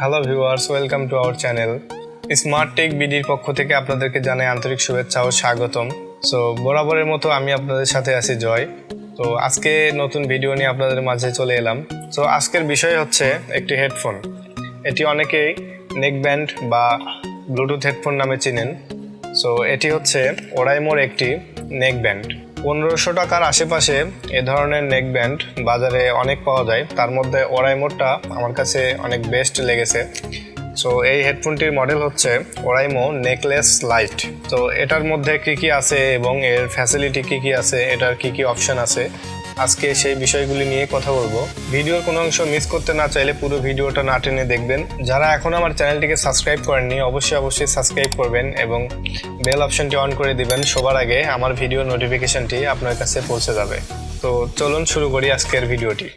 Hello viewers welcome to our channel smart tech বিডির পক্ষ থেকে আপনাদেরকে জানাই আন্তরিক শুভেচ্ছা ও স্বাগতম। সো বরাবরের মতো আমি আপনাদের সাথে আছি জয়। তো, আজকে নতুন ভিডিও নিয়ে আপনাদের মাঝে চলে এলাম। সো আজকের বিষয় হচ্ছে একটি হেডফোন এটি অনেকেই নেক ব্যান্ড বা ব্লুটুথ হেডফোন নামে চিনেন। সো এটি হচ্ছে ওরাইমোর একটি নেক ব্যান্ড পনেরোশো টাকার আশেপাশে এ ধরনের নেক ব্যান্ড বাজারে অনেক পাওয়া যায়। তার মধ্যে ওরাইমোরটা আমার কাছে অনেক বেস্ট লেগেছে। সো এই হেডফোনটির মডেল হচ্ছে ওরাইমো নেকলেস লাইট তো এটার মধ্যে কী কী আছে এবং এর ফ্যাসিলিটি কী কী আছে? এটার কী কী অপশান আছে? আজকে সেই বিষয়গুলি নিয়ে কথা বলব। ভিডিওর কোনো অংশ মিস করতে না চাইলে পুরো ভিডিওটা না টেনে দেখবেন। যারা এখন আমার চ্যানেলটিকে সাবস্ক্রাইব করেননি, অবশ্যই অবশ্যই সাবস্ক্রাইব করবেন এবং বেল অপশনটি অন করে দিবেন, সবার আগে আমার ভিডিও নোটিফিকেশনটি আপনার কাছে পৌঁছে যাবে। তো চলুন শুরু করি আজকের ভিডিওটি।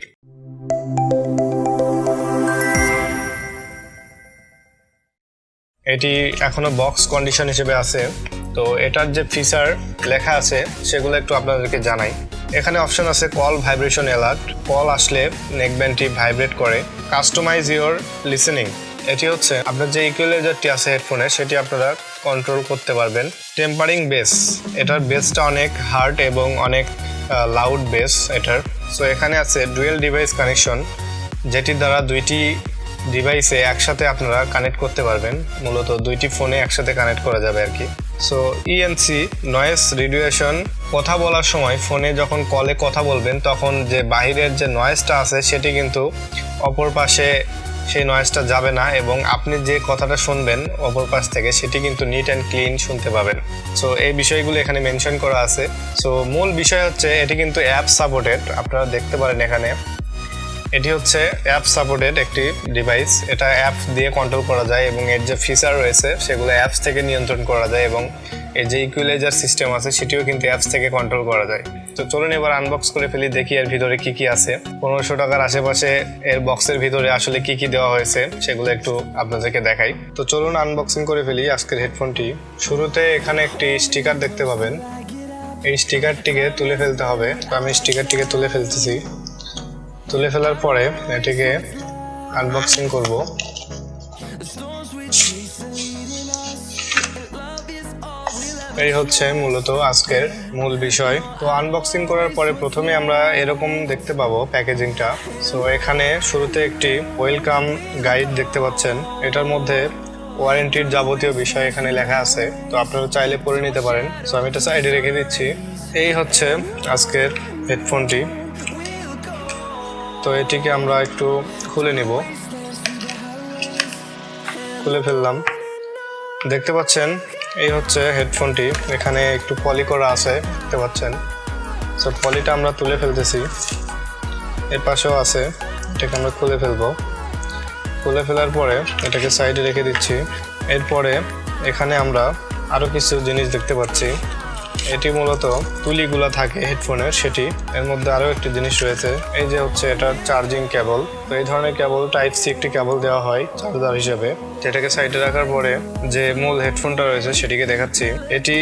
এটি এখনও বক্স কন্ডিশন হিসেবে আছে। তো এটার যে ফিচার লেখা আছে, সেগুলো একটু আপনাদেরকে জানাই। এখানে অপশন আছে কল ভাইব্রেশন অ্যালার্ট। কল আসলে নেকব্যান্ডটি ভাইব্রেট করে। Customise your listening. এটি হচ্ছে আপনার যে ইকুয়ালাইজারটি আছে হেডফোনে সেটি আপনারা কন্ট্রোল করতে পারবেন। টেম্পারিং বেস এটার বেসটা অনেক হার্ড এবং অনেক লাউড বেস এটার। সো এখানে আছে ডুয়েল ডিভাইস কানেকশন যেটির দ্বারা দুইটি ডিভাইসে একসাথে আপনারা কানেক্ট করতে পারবেন। মূলত দুইটি ফোনে একসাথে কানেক্ট করা যাবে আর কি। সো ইএনসি নয়েস রিডিউয়েশন কথা বলার সময় ফোনে যখন কলে কথা বলবেন, তখন যে বাহিরের যে নয়েজটা আছে, সেটি কিন্তু অপর পাশে সেই নয়েজটা যাবে না এবং আপনি যে কথাটা শুনবেন অপর পাশ থেকে, সেটি কিন্তু নিট অ্যান্ড ক্লিন শুনতে পাবেন। সো এই বিষয়গুলো এখানে মেনশন করা আছে। সো মূল বিষয় হচ্ছে, এটি কিন্তু অ্যাপ সাপোর্টেড আপনারা দেখতে পারেন এখানে। এটি হচ্ছে অ্যাপ সাপোর্টেড একটি ডিভাইস এটা অ্যাপ দিয়ে কন্ট্রোল করা যায় এবং এর যে ফিচার রয়েছে, সেগুলো অ্যাপস থেকে নিয়ন্ত্রণ করা যায় এবং এর যে ইকুইলাইজার সিস্টেম আছে, সেটিও কিন্তু অ্যাপস থেকে কন্ট্রোল করা যায়। তো চলুন এবার আনবক্স করে ফেলি, দেখি এর ভিতরে কি কি আছে। পনেরোশো টাকার আশেপাশে এর বক্সের ভিতরে আসলে কি কি দেওয়া হয়েছে, সেগুলো একটু আপনাদেরকে দেখাই। তো চলুন আনবক্সিং করে ফেলি আজকের হেডফোনটি শুরুতে এখানে একটি স্টিকার দেখতে পাবেন। এই স্টিকারটিকে তুলে ফেলতে হবে। তো আমি স্টিকারটিকে তুলে ফেলতেছি। তুলে ফেলার পরে এটিকে আনবক্সিং করব। এই হচ্ছে মূলত আজকের মূল বিষয়। তো আনবক্সিং করার পরে প্রথমে আমরা এরকম দেখতে পাবো প্যাকেজিংটা। সো এখানে শুরুতে একটি ওয়েলকাম গাইড দেখতে পাচ্ছেন। এটার মধ্যে ওয়ারেন্টির যাবতীয় বিষয় এখানে লেখা আছে। তো আপনারা চাইলে পড়ে নিতে পারেন। সো আমি এটা সাইডে রেখে দিচ্ছি। এই হচ্ছে আজকের হেডফোনটি তো এটিকে আমরা একটু খুলে নিব। খুলে ফেললাম। দেখতে পাচ্ছেন, এই হচ্ছে হেডফোনটি। এখানে একটু পলি করা আছে, দেখতে পাচ্ছেন। সো পলিটা আমরা তুলে ফেলতেছি। এর পাশেও আছে, এটাকে আমরা খুলে ফেলব। খুলে ফেলার পরে এটাকে সাইডে রেখে দিচ্ছি। এরপরে এখানে আমরা আরও কিছু জিনিস দেখতে পাচ্ছি। এটি মূলত তুলিগুলো থাকে হেডফোনের সেটি। এর মধ্যে আরও একটি জিনিস রয়েছে, এই যে হচ্ছে এটা চার্জিং কেবল। তো এই ধরনের কেবল, টাইপ সি একটি কেবল দেওয়া হয় চার্জার হিসেবে। যেটাকে সাইডে রাখার পরে যে মূল হেডফোনটা রয়েছে সেটিকে দেখাচ্ছি। এটি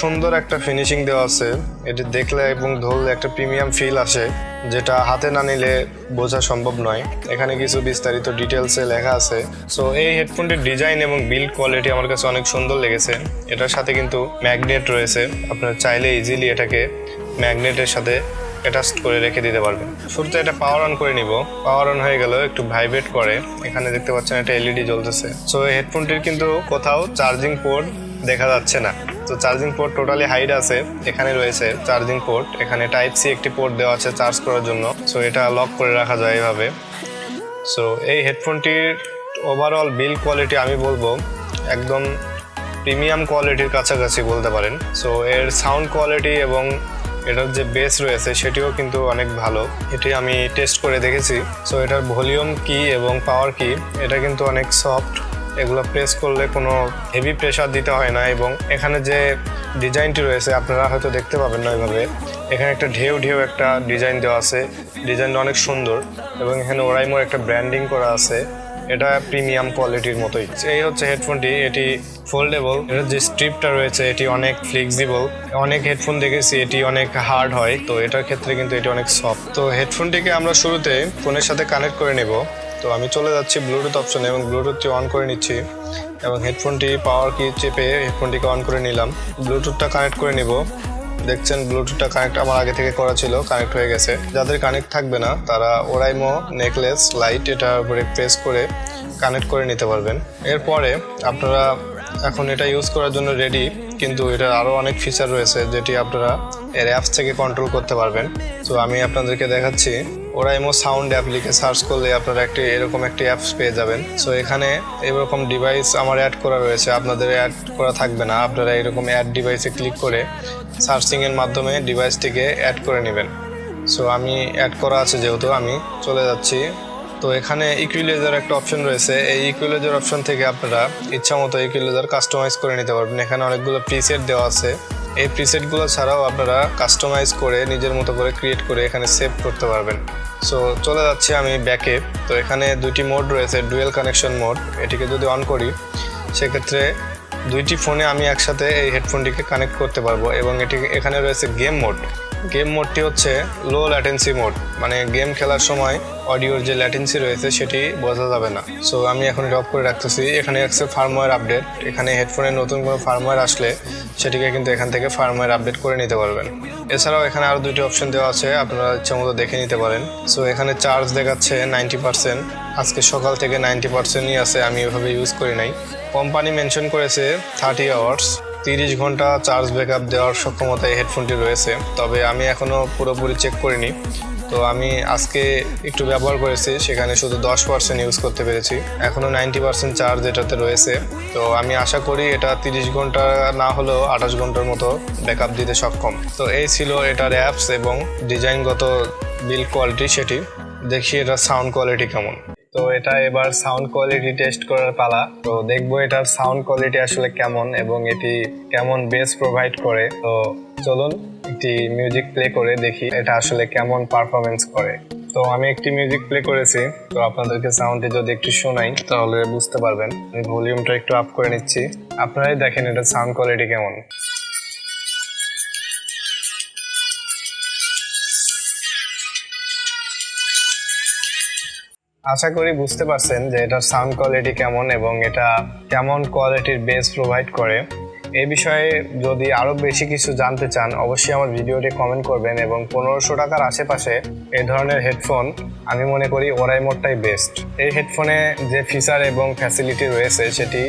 সুন্দর একটা ফিনিশিং দেওয়া আছে। এটি দেখলে এবং ধরলে একটা প্রিমিয়াম ফিল আসে। যেটা হাতে না নিলে বোঝা সম্ভব নয়। এখানে কিছু বিস্তারিত ডিটেলসে লেখা আছে। সো এই হেডফোনটির ডিজাইন এবং বিল্ড কোয়ালিটি আমার কাছে অনেক সুন্দর লেগেছে। এটার সাথে কিন্তু ম্যাগনেট রয়েছে। আপনারা চাইলে ইজিলি এটাকে ম্যাগনেটের সাথে অ্যাটাচ করে রেখে দিতে পারবেন। শুরুতে এটা পাওয়ার অন করে নিব। পাওয়ার অন হয়ে গেল, একটু ভাইব্রেট করে। এখানে দেখতে পাচ্ছেন একটা এলইডি জ্বলতেছে। সো হেডফোনটির কিন্তু কোথাও চার্জিং পোর্ট দেখা যাচ্ছে না। তো চার্জিং পোর্ট টোটালি হাইড আছে, এখানে রয়েছে চার্জিং পোর্ট এখানে টাইপ সি একটি পোর্ট দেওয়া আছে চার্জ করার জন্য। সো এটা লক করে রাখা যায় এভাবে। সো এই হেডফোনটির ওভারঅল বিল কোয়ালিটি আমি বলব, একদম প্রিমিয়াম কোয়ালিটির কাছাকাছি বলতে পারেন। সো এর সাউন্ড কোয়ালিটি এবং এটার যে বেস রয়েছে, সেটিও কিন্তু অনেক ভালো। এটি আমি টেস্ট করে দেখেছি। সো এটার ভলিউম কি এবং পাওয়ার কি, এটা কিন্তু অনেক সফট এগুলো প্রেস করলে কোনো হেভি প্রেশার দিতে হয় না এবং এখানে যে ডিজাইনটি রয়েছে, আপনারা হয়তো দেখতে পাবেন না এভাবে। এখানে একটা ঢেউ ঢেউ একটা ডিজাইন দেওয়া আছে। ডিজাইনটা অনেক সুন্দর এবং এখানে ওরাইমোর একটা ব্র্যান্ডিং করা আছে। এটা প্রিমিয়াম কোয়ালিটির মতোই। এই হচ্ছে হেডফোনটি এটি ফোল্ডেবল এটার যে স্ট্রিপটা রয়েছে, এটি অনেক ফ্লেক্সিবল অনেক হেডফোন দেখেছি, এটি অনেক হার্ড হয়। তো এটার ক্ষেত্রে কিন্তু এটি অনেক সফট তো হেডফোনটিকে আমরা শুরুতে ফোনের সাথে কানেক্ট করে নেব। তো আমি চলে যাচ্ছি ব্লুটুথ অপশনে এবং ব্লুটুথটি অন করে নিচ্ছি। এবং হেডফোনটি পাওয়ার কি চেপে হেডফোনটিকে অন করে নিলাম। ব্লুটুথটা কানেক্ট করে নিব। দেখছেন ব্লুটুথটা কানেক্ট আমার আগে থেকে করা ছিল কানেক্ট হয়ে গেছে। যাদের কানেক্ট থাকবে না, তারা ওরাইমো নেকলেস লাইট এটার উপরে প্রেস করে কানেক্ট করে নিতে পারবেন। এরপরে আপনারা এখন এটা ইউজ করার জন্য রেডি কিন্তু এটার আরও অনেক ফিচার রয়েছে, যেটি আপনারা এর অ্যাপস থেকে কন্ট্রোল করতে পারবেন। তো আমি আপনাদেরকে দেখাচ্ছি। ওরাইমো সাউন্ড অ্যাপ লিখে সার্চ করলে আপনারা একটি, এরকম একটি অ্যাপস পেয়ে যাবেন। সো এখানে এরকম ডিভাইস আমার অ্যাড করা রয়েছে। আপনাদের অ্যাড করা থাকবে না। আপনারা এরকম অ্যাড ডিভাইসে ক্লিক করে সার্চিংয়ের মাধ্যমে ডিভাইসটিকে অ্যাড করে নেবেন। সো আমি অ্যাড করা আছে যেহেতু, আমি চলে যাচ্ছি। তো এখানে ইকুইলাইজার একটা অপশন রয়েছে। এই ইকুইলাইজার অপশন থেকে আপনারা ইচ্ছা মতো ইকুইলাইজার কাস্টমাইজ করে নিতে পারবেন। এখানে অনেকগুলো প্রিসেট দেওয়া আছে। এই প্রিসেটগুলো ছাড়াও আপনারা কাস্টমাইজ করে নিজের মতো করে ক্রিয়েট করে এখানে সেভ করতে পারবেন। সো চলে যাচ্ছি আমি ব্যাকে তো এখানে দুইটি মোড রয়েছে ডুয়েল কানেকশন মোড এটিকে যদি অন করি, সেক্ষেত্রে দুইটি ফোনে আমি একসাথে এই হেডফোনটিকে কানেক্ট করতে পারব এবং এটি, এখানে রয়েছে গেম মোড গেম মোডটি হচ্ছে লো ল্যাটেন্সি মোড। মানে গেম খেলার সময় অডিওর যে ল্যাটেন্সি রয়েছে সেটি বোঝা যাবে না। সো আমি এখন অফ করে রাখতেছি। এখানে আছে ফার্মওয়্যার আপডেট এখানে হেডফোনের নতুন কোনো ফার্মওয়্যার আসলে সেটিকে কিন্তু এখান থেকে ফার্মওয়্যার আপডেট করে নিতে পারবেন। এছাড়াও এখানে আরও দুটি অপশন দেওয়া আছে। আপনারা ইচ্ছা মতো দেখে নিতে পারেন। সো এখানে চার্জ দেখাচ্ছে নাইনটি পার্সেন্ট আজকে সকাল থেকে নাইনটি পার্সেন্টই আছে। আমি এভাবে ইউজ করি নাই। কোম্পানি মেনশন করেছে থার্টি আওয়ার্স তিরিশ ঘণ্টা চার্জ ব্যাকআপ দেওয়ার সক্ষমতা এই হেডফোনটি রয়েছে। তবে আমি এখনও পুরোপুরি চেক করিনি। তো আমি আজকে একটু ব্যবহার করেছি, সেখানে শুধু দশ পার্সেন্ট ইউজ করতে পেরেছি। এখনও নাইনটি পার্সেন্ট চার্জ এটাতে রয়েছে। তো আমি আশা করি এটা তিরিশ ঘণ্টা না হলেও আঠাশ ঘণ্টার মতো ব্যাকআপ দিতে সক্ষম। তো এই ছিল এটার অ্যাপস এবং ডিজাইনগত বিল কোয়ালিটি সেটি। দেখি এটার সাউন্ড কোয়ালিটি কেমন। তো এটা এবার সাউন্ড কোয়ালিটি টেস্ট করার পালা। তো দেখব এটার সাউন্ড কোয়ালিটি আসলে কেমন এবং এটি কেমন বেস প্রোভাইড করে। তো চলুন একটি মিউজিক প্লে করে দেখি এটা আসলে কেমন পারফরমেন্স করে। তো আমি একটি মিউজিক প্লে করেছি, তো আপনাদেরকে সাউন্ডটি যদি একটু শোনাই তাহলে বুঝতে পারবেন। আমি ভলিউমটা একটু আপ করে নিচ্ছি। আপনারাই দেখেন এটা সাউন্ড কোয়ালিটি কেমন। আশা করি বুঝতে পারছেন যে এটার সাউন্ড কোয়ালিটি কেমন এবং এটা কেমন কোয়ালিটির বেস প্রোভাইড করে। এই বিষয়ে যদি আরও বেশি কিছু জানতে চান, অবশ্যই আমার ভিডিওটি কমেন্ট করবেন এবং পনেরোশো টাকার আশেপাশে এ ধরনের হেডফোন আমি মনে করি ওরাই মোডটাই বেস্ট এই হেডফোনে যে ফিচার এবং ফ্যাসিলিটি রয়েছে, সেটি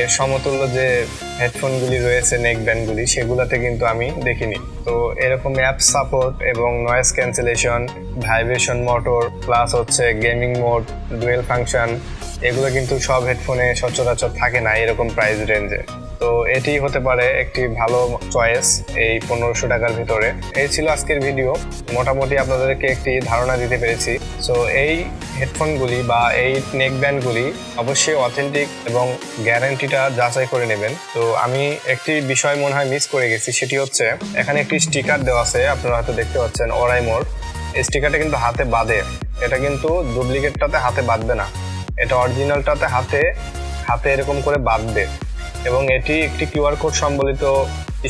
এর সমতুল্য যে হেডফোনগুলি রয়েছে নেক ব্যান্ডগুলি সেগুলোতে কিন্তু আমি দেখিনি। তো এরকম অ্যাপ সাপোর্ট এবং noise cancellation vibration motor plus হচ্ছে গেমিং মোড ডুয়েল ফাংশন এগুলো কিন্তু সব হেডফোনে সচরাচর থাকে না এরকম প্রাইস রেঞ্জে তো এটি হতে পারে একটি ভালো চয়েস এই পনেরোশো টাকার ভিতরে। এই ছিল আজকের ভিডিও মোটামুটি আপনাদেরকে একটি ধারণা দিতে পেরেছি। সো এই হেডফোনগুলি বা এই নেক ব্যান্ডগুলি অবশ্যই অথেন্টিক এবং গ্যারান্টিটা যাচাই করে নেবেন। তো আমি একটি বিষয় মনে হয় মিস করে গেছি, সেটি হচ্ছে এখানে একটি স্টিকার দেওয়া আছে, আপনারা হয়তো দেখতে পাচ্ছেন ওরাই মোড় এই স্টিকারটা কিন্তু হাতে বাঁধে। এটা কিন্তু ডুপ্লিকেটটাতে হাতে বাঁধবে না। এটা অরিজিনালটাতে হাতে হাতে এরকম করে বাঁধবে। এবং এটি একটি কিউআর কোড সম্বলিত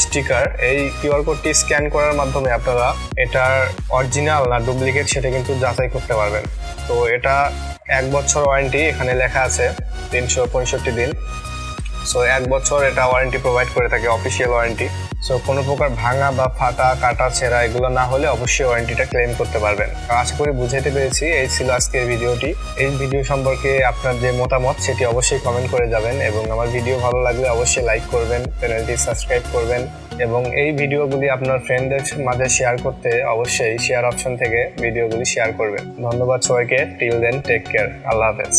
স্টিকার। এই কিউআর কোডটি স্ক্যান করার মাধ্যমে আপনারা এটার অরিজিনাল না ডুপ্লিকেট সেটা কিন্তু যাচাই করতে পারবেন। তো এটা এক বছর ওয়ারেন্টি এখানে লেখা আছে, তিনশো পঁয়ষট্টি দিন। সো এক বছর এটা ওয়ারেন্টি প্রোভাইড করে থাকে, অফিসিয়াল ওয়ারেন্টি। সো কোনো প্রকার ভাঙা বা ফাটা কাটা, ছেঁড়া এগুলো না হলে অবশ্যই ওয়ারেন্টিটা ক্লেম করতে পারবেন। আশা করি বুঝাইতে পেরেছি, এই ছিল আজকের ভিডিওটি। এই ভিডিও সম্পর্কে আপনার যে মতামত, সেটি অবশ্যই কমেন্ট করে যাবেন এবং আমার ভিডিও ভালো লাগলে অবশ্যই লাইক করবেন চ্যানেলটি সাবস্ক্রাইব করবেন এবং এই ভিডিওগুলি আপনার ফ্রেন্ডদের মাঝে শেয়ার করতে অবশ্যই শেয়ার অপশন থেকে ভিডিওগুলি শেয়ার করবেন। ধন্যবাদ সবাইকে। টিল দেন টেক কেয়ার আল্লাহ হাফেজ।